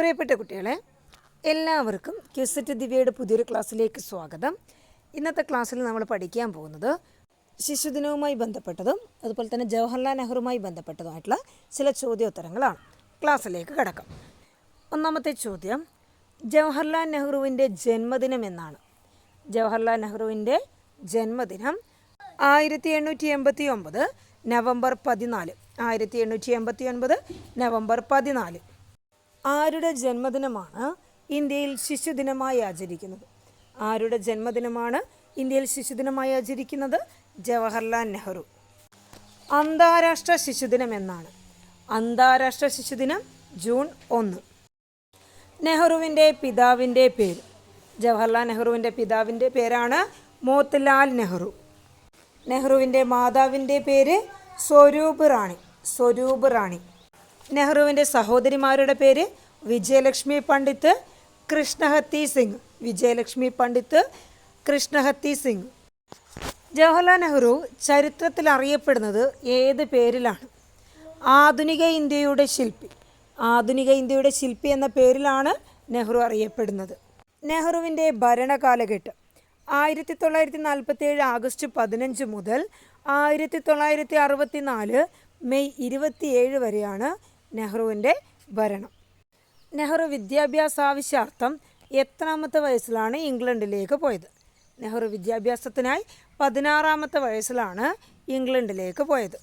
പ്രിയപ്പെട്ട കുട്ടികളെ എല്ലാവർക്കും ക്യുസറ്റ് ദിവ്യയുടെ പുതിയൊരു ക്ലാസ്സിലേക്ക് സ്വാഗതം. ഇന്നത്തെ ക്ലാസ്സിൽ നമ്മൾ പഠിക്കാൻ പോകുന്നത് ശിശുദിനവുമായി ബന്ധപ്പെട്ടതും അതുപോലെ തന്നെ ജവഹർലാൽ നെഹ്റുമായി ബന്ധപ്പെട്ടതുമായിട്ടുള്ള ചില ചോദ്യോത്തരങ്ങളാണ്. ക്ലാസ്സിലേക്ക് കിടക്കാം. ഒന്നാമത്തെ ചോദ്യം ജവഹർലാൽ നെഹ്റുവിന്റെ ജന്മദിനം എന്നാണ്. ജവഹർലാൽ നെഹ്റുവിന്റെ ജന്മദിനം ആയിരത്തി എണ്ണൂറ്റി എൺപത്തി ഒമ്പത് നവംബർ പതിനാല്. ആയിരത്തി എണ്ണൂറ്റി എൺപത്തി ഒൻപത് നവംബർ പതിനാല്. ആരുടെ ജന്മദിനമാണ് ഇന്ത്യയിൽ ശിശുദിനമായി ആചരിക്കുന്നത്? ആരുടെ ജന്മദിനമാണ് ഇന്ത്യയിൽ ശിശുദിനമായി ആചരിക്കുന്നത്? ജവഹർലാൽ നെഹ്റു. അന്താരാഷ്ട്ര ശിശുദിനം എന്നാണ്. അന്താരാഷ്ട്ര ശിശുദിനം ജൂൺ ഒന്ന്. നെഹ്റുവിന്റെ പിതാവിന്റെ പേര്. ജവഹർലാൽ നെഹ്റുവിന്റെ പിതാവിന്റെ പേരാണ് മോത്തിലാൽ നെഹ്റു. നെഹ്റുവിന്റെ മാതാവിന്റെ പേര് സ്വരൂപ് റാണി. സ്വരൂപ് റാണി. നെഹ്റുവിന്റെ സഹോദരിമാരുടെ പേര് വിജയലക്ഷ്മി പണ്ഡിത്ത് കൃഷ്ണഹത്തി സിംഗ്. വിജയലക്ഷ്മി പണ്ഡിത്ത് കൃഷ്ണഹത്തി സിംഗ്. ജവഹർലാൽ നെഹ്റു ചരിത്രത്തിൽ അറിയപ്പെടുന്നത് ഏത് പേരിലാണ്? ആധുനിക ഇന്ത്യയുടെ ശില്പി. ആധുനിക ഇന്ത്യയുടെ ശില്പി എന്ന പേരിലാണ് നെഹ്റു അറിയപ്പെടുന്നത്. നെഹ്റുവിന്റെ ഭരണകാലഘട്ടം ആയിരത്തി തൊള്ളായിരത്തി നാൽപ്പത്തി ഏഴ് ആഗസ്റ്റ് പതിനഞ്ച് മുതൽ ആയിരത്തി തൊള്ളായിരത്തി അറുപത്തി നാല് മെയ് ഇരുപത്തിയേഴ് വരെയാണ് നെഹ്റുവിന്റെ ഭരണം. നെഹ്റു വിദ്യാഭ്യാസ ആവശ്യാർത്ഥം എത്രാമത്തെ വയസ്സിലാണ് ഇംഗ്ലണ്ടിലേക്ക് പോയത്. നെഹ്റു വിദ്യാഭ്യാസത്തിനായി പതിനാറാമത്തെ വയസ്സിലാണ് ഇംഗ്ലണ്ടിലേക്ക് പോയത്.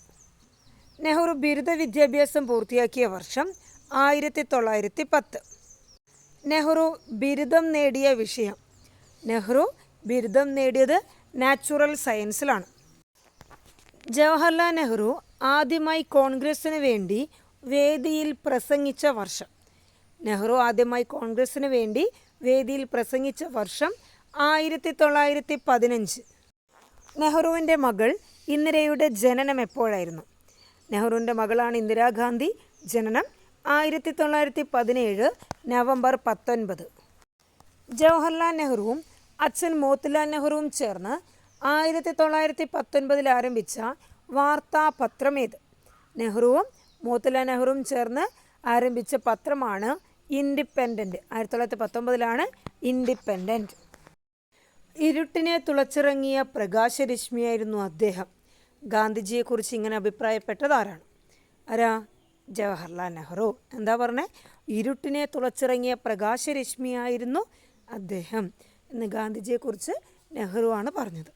നെഹ്റു ബിരുദ വിദ്യാഭ്യാസം പൂർത്തിയാക്കിയ വർഷം ആയിരത്തി തൊള്ളായിരത്തി പത്ത് നെഹ്റു ബിരുദം നേടിയ വിഷയം. നെഹ്റു ബിരുദം നേടിയത് നാച്ചുറൽ സയൻസിലാണ്. ജവഹർലാൽ നെഹ്റു ആദ്യമായി കോൺഗ്രസ്സിന് വേണ്ടി വേദിയിൽ പ്രസംഗിച്ച വർഷം. നെഹ്റു ആദ്യമായി കോൺഗ്രസ്സിന് വേണ്ടി വേദിയിൽ പ്രസംഗിച്ച വർഷം ആയിരത്തി തൊള്ളായിരത്തി പതിനഞ്ച് നെഹ്റുവിന്റെ മകൾ ഇന്ദിരയുടെ ജനനം എപ്പോഴായിരുന്നു? നെഹ്റുവിന്റെ മകളാണ് ഇന്ദിരാഗാന്ധി ജനനം ആയിരത്തി തൊള്ളായിരത്തി പതിനേഴ് നവംബർ പത്തൊൻപത്. ജവഹർലാൽ നെഹ്റുവും അച്ഛൻ മോത്തിലാൽ നെഹ്റുവും ചേർന്ന് ആയിരത്തി തൊള്ളായിരത്തി പത്തൊൻപതിൽ ആരംഭിച്ച വാർത്താപത്രം ഏത് നെഹ്റുവും മോത്തിലാൽ നെഹ്റുവും ചേർന്ന് ആരംഭിച്ച പത്രമാണ് ഇൻഡിപെൻഡന്റ് ആയിരത്തി തൊള്ളായിരത്തി പത്തൊമ്പതിലാണ് ഇൻഡിപെൻഡന്റ് ഇരുട്ടിനെ തുളച്ചിറങ്ങിയ പ്രകാശരശ്മിയായിരുന്നു അദ്ദേഹം. ഗാന്ധിജിയെക്കുറിച്ച് ഇങ്ങനെ അഭിപ്രായപ്പെട്ടത് ആരാണ്? ആരാ? ജവഹർലാൽ നെഹ്റു. എന്താ പറഞ്ഞേ? ഇരുട്ടിനെ തുളച്ചിറങ്ങിയ പ്രകാശരശ്മിയായിരുന്നു അദ്ദേഹം എന്ന് ഗാന്ധിജിയെക്കുറിച്ച് നെഹ്റു ആണ് പറഞ്ഞത്.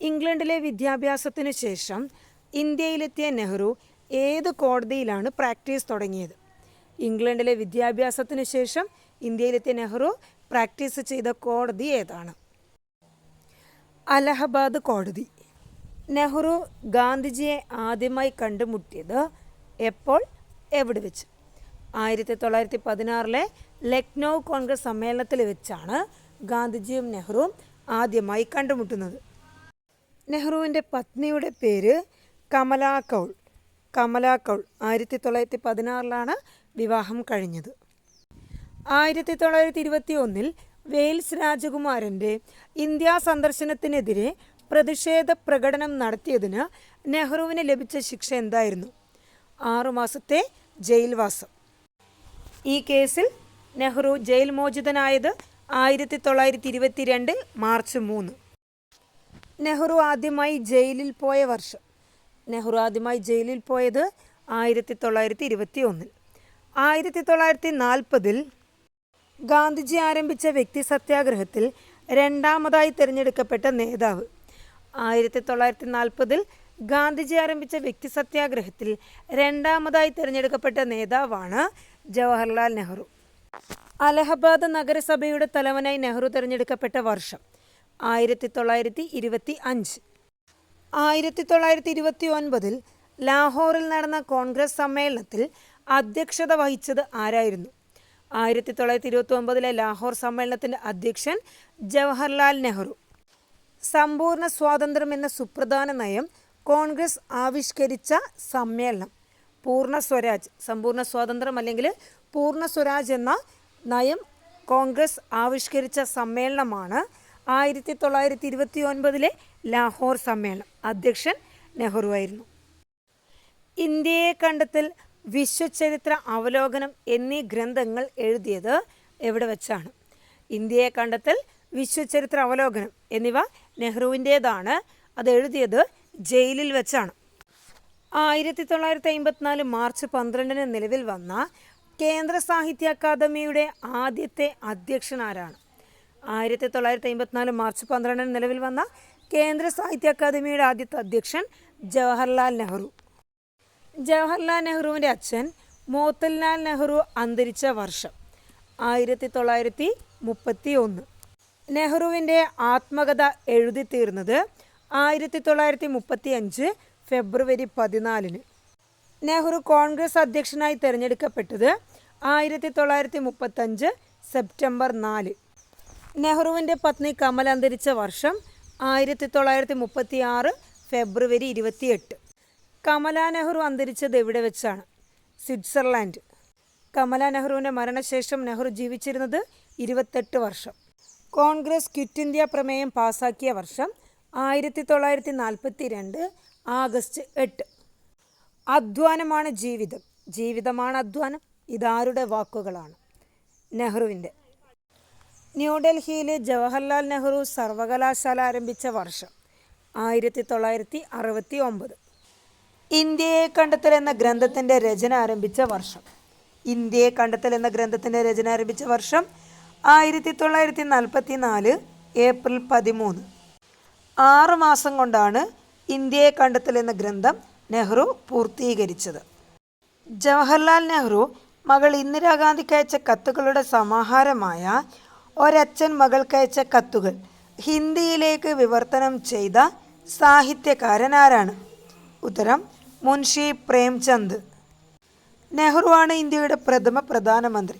ഇംഗ്ലണ്ടിലെ വിദ്യാഭ്യാസത്തിന് ശേഷം ഇന്ത്യയിലെത്തിയ നെഹ്റു ഏത് കോടതിയിലാണ് പ്രാക്ടീസ് തുടങ്ങിയത്? ഇംഗ്ലണ്ടിലെ വിദ്യാഭ്യാസത്തിന് ശേഷം ഇന്ത്യയിലെത്തിയ നെഹ്റു പ്രാക്ടീസ് ചെയ്ത കോടതി ഏതാണ്? അലഹബാദ് കോടതി. നെഹ്റു ഗാന്ധിജിയെ ആദ്യമായി കണ്ടുമുട്ടിയത് എപ്പോൾ? എവിടെ വെച്ച്? ആയിരത്തി തൊള്ളായിരത്തി പതിനാറിലെ ലക്നൗ കോൺഗ്രസ് സമ്മേളനത്തിൽ വെച്ചാണ് ഗാന്ധിജിയും നെഹ്റുവും ആദ്യമായി കണ്ടുമുട്ടുന്നത്. നെഹ്റുവിന്റെ പത്നിയുടെ പേര് കമലാ കൗൾ. കമല കൗൾ ആയിരത്തി തൊള്ളായിരത്തി പതിനാറിലാണ് വിവാഹം കഴിഞ്ഞത്. ആയിരത്തി തൊള്ളായിരത്തി ഇരുപത്തി ഒന്നിൽ വെയിൽസ് രാജകുമാരന്റെ ഇന്ത്യാ സന്ദർശനത്തിനെതിരെ പ്രതിഷേധ പ്രകടനം നടത്തിയതിന് നെഹ്റുവിന് ലഭിച്ച ശിക്ഷ എന്തായിരുന്നു? ആറുമാസത്തെ ജയിൽവാസം. ഈ കേസിൽ നെഹ്റു ജയിൽ മോചിതനായത് ആയിരത്തി തൊള്ളായിരത്തി ഇരുപത്തിരണ്ട് മാർച്ച് മൂന്ന്. നെഹ്റു ആദ്യമായി ജയിലിൽ പോയ വർഷം. നെഹ്റു ആദ്യമായി ജയിലിൽ പോയത് ആയിരത്തി തൊള്ളായിരത്തി ഇരുപത്തി ഒന്നിൽ ആയിരത്തി തൊള്ളായിരത്തി നാൽപ്പതിൽ ഗാന്ധിജി ആരംഭിച്ച വ്യക്തി സത്യാഗ്രഹത്തിൽ രണ്ടാമതായി തിരഞ്ഞെടുക്കപ്പെട്ട നേതാവ്. ആയിരത്തി തൊള്ളായിരത്തി നാൽപ്പതിൽ ഗാന്ധിജി ആരംഭിച്ച വ്യക്തി സത്യാഗ്രഹത്തിൽ രണ്ടാമതായി തിരഞ്ഞെടുക്കപ്പെട്ട നേതാവാണ് ജവഹർലാൽ നെഹ്റു. അലഹബാദ് നഗരസഭയുടെ തലവനായി നെഹ്റു തിരഞ്ഞെടുക്കപ്പെട്ട വർഷം ആയിരത്തി തൊള്ളായിരത്തി ഇരുപത്തി അഞ്ച് ആയിരത്തി തൊള്ളായിരത്തി ഇരുപത്തി ഒൻപതിൽ ലാഹോറിൽ നടന്ന കോൺഗ്രസ് സമ്മേളനത്തിൽ അധ്യക്ഷത വഹിച്ചത് ആരായിരുന്നു? ആയിരത്തി തൊള്ളായിരത്തി ഇരുപത്തി ഒമ്പതിലെ ലാഹോർ സമ്മേളനത്തിന്റെ അധ്യക്ഷൻ ജവഹർലാൽ നെഹ്റു. സമ്പൂർണ സ്വാതന്ത്ര്യം എന്ന സുപ്രധാന നയം കോൺഗ്രസ് ആവിഷ്കരിച്ച സമ്മേളനം. പൂർണ സ്വരാജ് സമ്പൂർണ സ്വാതന്ത്ര്യം അല്ലെങ്കിൽ പൂർണ സ്വരാജ് എന്ന നയം കോൺഗ്രസ് ആവിഷ്കരിച്ച സമ്മേളനമാണ് ആയിരത്തി തൊള്ളായിരത്തി ഇരുപത്തി ഒൻപതിലെ ലാഹോർ സമ്മേളനം. അധ്യക്ഷൻ നെഹ്റു ആയിരുന്നു. ഇന്ത്യയെ കണ്ടെത്തൽ വിശ്വചരിത്ര അവലോകനം എന്നീ ഗ്രന്ഥങ്ങൾ എഴുതിയത് എവിടെ വെച്ചാണ്? ഇന്ത്യയെ കണ്ടെത്തൽ വിശ്വചരിത്ര അവലോകനം എന്നിവ നെഹ്റുവിന്റേതാണ്. അത് എഴുതിയത് ജയിലിൽ വെച്ചാണ്. ആയിരത്തി തൊള്ളായിരത്തി അമ്പത്തിനാല് മാർച്ച് പന്ത്രണ്ടിന് നിലവിൽ വന്ന കേന്ദ്ര സാഹിത്യ അക്കാദമിയുടെ ആദ്യത്തെ അധ്യക്ഷനാരാണ് ആയിരത്തി തൊള്ളായിരത്തി അമ്പത്തിനാല് മാർച്ച് പന്ത്രണ്ടിന് നിലവിൽ വന്ന കേന്ദ്ര സാഹിത്യ അക്കാദമിയുടെ ആദ്യത്തെ അധ്യക്ഷൻ ജവഹർലാൽ നെഹ്റു. ജവഹർലാൽ നെഹ്റുവിന്റെ അച്ഛൻ മോത്തിലാൽ നെഹ്റു അന്തരിച്ച വർഷം ആയിരത്തി തൊള്ളായിരത്തി മുപ്പത്തി ഒന്ന് നെഹ്റുവിന്റെ ആത്മകഥ എഴുതി തീർന്നത് ആയിരത്തി തൊള്ളായിരത്തി മുപ്പത്തി അഞ്ച് ഫെബ്രുവരി പതിനാലിന്. നെഹ്റു കോൺഗ്രസ് അധ്യക്ഷനായി തിരഞ്ഞെടുക്കപ്പെട്ടത് ആയിരത്തി തൊള്ളായിരത്തി മുപ്പത്തഞ്ച് സെപ്റ്റംബർ നാല്. നെഹ്റുവിന്റെ പത്നി കമൽ അന്തരിച്ച വർഷം ആയിരത്തി തൊള്ളായിരത്തി മുപ്പത്തി ആറ് ഫെബ്രുവരി ഇരുപത്തിയെട്ട്. കമലാ നെഹ്റു അന്തരിച്ചത് എവിടെ വെച്ചാണ്? സ്വിറ്റ്സർലാൻഡ്. കമലാ നെഹ്റുവിന്റെ മരണശേഷം നെഹ്റു ജീവിച്ചിരുന്നത് ഇരുപത്തെട്ട് വർഷം. കോൺഗ്രസ് ക്വിറ്റ് ഇന്ത്യ പ്രമേയം പാസാക്കിയ വർഷം ആയിരത്തി തൊള്ളായിരത്തി നാൽപ്പത്തി രണ്ട് ആഗസ്റ്റ് എട്ട്. അധ്വാനമാണ് ജീവിതം. ജീവിതമാണ് അധ്വാനം. ഇതാരുടെ വാക്കുകളാണ്? നെഹ്റുവിന്റെ. ന്യൂഡൽഹിയിൽ ജവഹർലാൽ നെഹ്റു സർവകലാശാല ആരംഭിച്ച വർഷം ആയിരത്തി തൊള്ളായിരത്തി അറുപത്തി ഒമ്പത് ഇന്ത്യയെ കണ്ടെത്തൽ എന്ന ഗ്രന്ഥത്തിന്റെ രചന ആരംഭിച്ച വർഷം. ഇന്ത്യയെ കണ്ടെത്തൽ എന്ന ഗ്രന്ഥത്തിന്റെ രചന ആരംഭിച്ച വർഷം ആയിരത്തി തൊള്ളായിരത്തി നാൽപ്പത്തി നാല് ഏപ്രിൽ പതിമൂന്ന്. ആറ് മാസം കൊണ്ടാണ് ഇന്ത്യയെ കണ്ടെത്തൽ എന്ന ഗ്രന്ഥം നെഹ്റു പൂർത്തീകരിച്ചത്. ജവഹർലാൽ നെഹ്റു മകൾ ഇന്ദിരാഗാന്ധിക്ക് അയച്ച കത്തുകളുടെ സമാഹാരമായ ഒരച്ഛൻ മകൾക്കയച്ച കത്തുകൾ. ഹിന്ദിയിലേക്ക് വിവർത്തനം ചെയ്ത സാഹിത്യകാരൻ ആരാണ് ഉത്തരം മുൻഷി പ്രേംചന്ദ്. നെഹ്റുവാണ് ഇന്ത്യയുടെ പ്രഥമ പ്രധാനമന്ത്രി.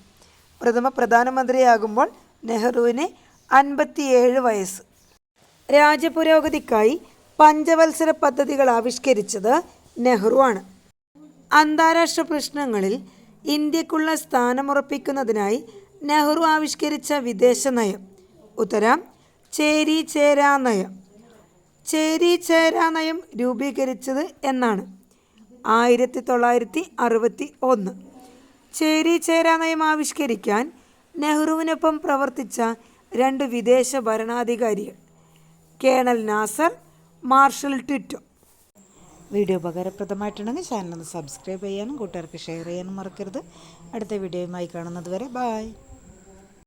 പ്രഥമ പ്രധാനമന്ത്രിയാകുമ്പോൾ നെഹ്റുവിന് അൻപത്തിയേഴ് വയസ്സ്. രാജ്യപുരോഗതിക്കായി പഞ്ചവത്സര പദ്ധതികൾ ആവിഷ്കരിച്ചത് നെഹ്റുവാണ് അന്താരാഷ്ട്ര പ്രശ്നങ്ങളിൽ ഇന്ത്യക്കുള്ള സ്ഥാനമുറപ്പിക്കുന്നതിനായി നെഹ്റു ആവിഷ്കരിച്ച വിദേശ നയം. ഉത്തരം ചേരി ചേരാ നയം. ചേരി ചേരാ നയം രൂപീകരിച്ചത് എന്നാണ്. ആയിരത്തി തൊള്ളായിരത്തി അറുപത്തി ഒന്ന് ചേരി ചേരാ നയം ആവിഷ്കരിക്കാൻ നെഹ്റുവിനൊപ്പം പ്രവർത്തിച്ച രണ്ട് വിദേശ ഭരണാധികാരികൾ colonel Nasser marshal Tito. Video ഉപകാരപ്രദമായിട്ടുണ്ടെങ്കിൽ channel ഒന്ന് സബ്സ്ക്രൈബ് ചെയ്യാനും കൂട്ടുകാർക്ക് ഷെയർ ചെയ്യാനും മറക്കരുത്. അടുത്ത വീഡിയോയുമായി കാണുന്നത് വരെ ബായ്